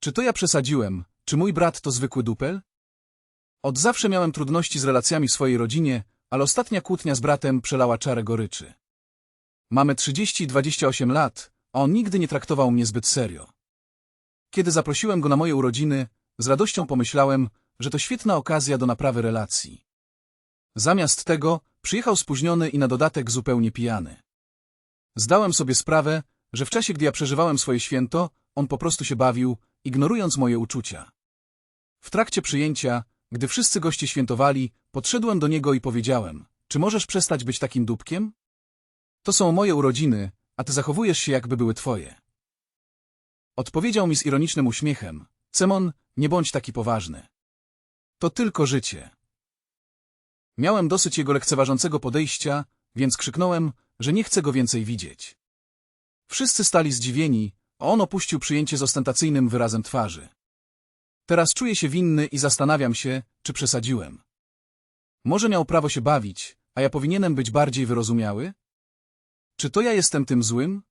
Czy to ja przesadziłem? Czy mój brat to zwykły dupel? Od zawsze miałem trudności z relacjami w swojej rodzinie, ale ostatnia kłótnia z bratem przelała czarę goryczy. Mamy 30 i 28 lat, a on nigdy nie traktował mnie zbyt serio. Kiedy zaprosiłem go na moje urodziny, z radością pomyślałem, że to świetna okazja do naprawy relacji. Zamiast tego przyjechał spóźniony i na dodatek zupełnie pijany. Zdałem sobie sprawę, że w czasie, gdy ja przeżywałem swoje święto, on po prostu się bawił, ignorując moje uczucia. W trakcie przyjęcia, gdy wszyscy goście świętowali, podszedłem do niego i powiedziałem, czy możesz przestać być takim dupkiem? To są moje urodziny, a ty zachowujesz się jakby były twoje. Odpowiedział mi z ironicznym uśmiechem, Cemon, nie bądź taki poważny. To tylko życie. Miałem dosyć jego lekceważącego podejścia, więc krzyknąłem, że nie chcę go więcej widzieć. Wszyscy stali zdziwieni, on opuścił przyjęcie z ostentacyjnym wyrazem twarzy. Teraz czuję się winny i zastanawiam się, czy przesadziłem. Może miał prawo się bawić, a ja powinienem być bardziej wyrozumiały? Czy to ja jestem tym złym?